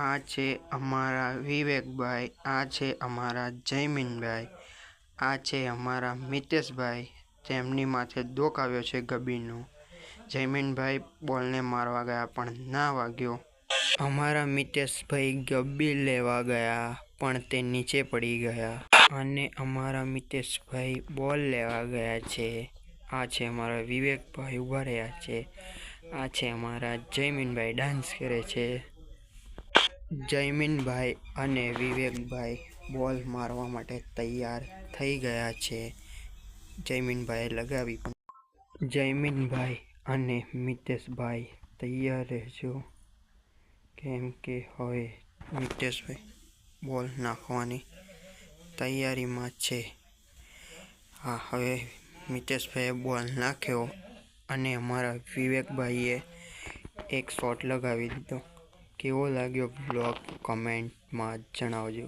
આ છે અમારા વિવેકભાઈ, આ છે અમારા જયમીનભાઈ, આ છે અમારા મિતેશભાઈ તેમની માથે દોખ આવ્યો છે ગબીનો. જયમીનભાઈ બોલને મારવા ગયા પણ ના વાગ્યો. અમારા મિતેશભાઈ ગબ્બી લેવા ગયા પણ તે નીચે પડી ગયા. અને અમારા મિતેશભાઈ બોલ લેવા ગયા છે. આ છે અમારા વિવેકભાઈ ઊભા રહ્યા છે. આ છે અમારા જયમીનભાઈ ડાન્સ કરે છે. જયમીનભાઈ અને વિવેકભાઈ બોલ મારવા માટે તૈયાર થઈ ગયા છે. જયમીનભાઈએ લગાવી જયમીનભાઈ અને મિતેશભાઈ તૈયાર રહેજો. કેમ કે હવે મિતેશભાઈ બોલ નાખવાની તૈયારીમાં છે. હા, હવે મિતેશભાઈએ બોલ નાખ્યો અને અમારા વિવેકભાઈએ એક શોટ લગાવી દીધો. કેવો લાગ્યો બ્લોગ કમેન્ટમાં જણાવજો.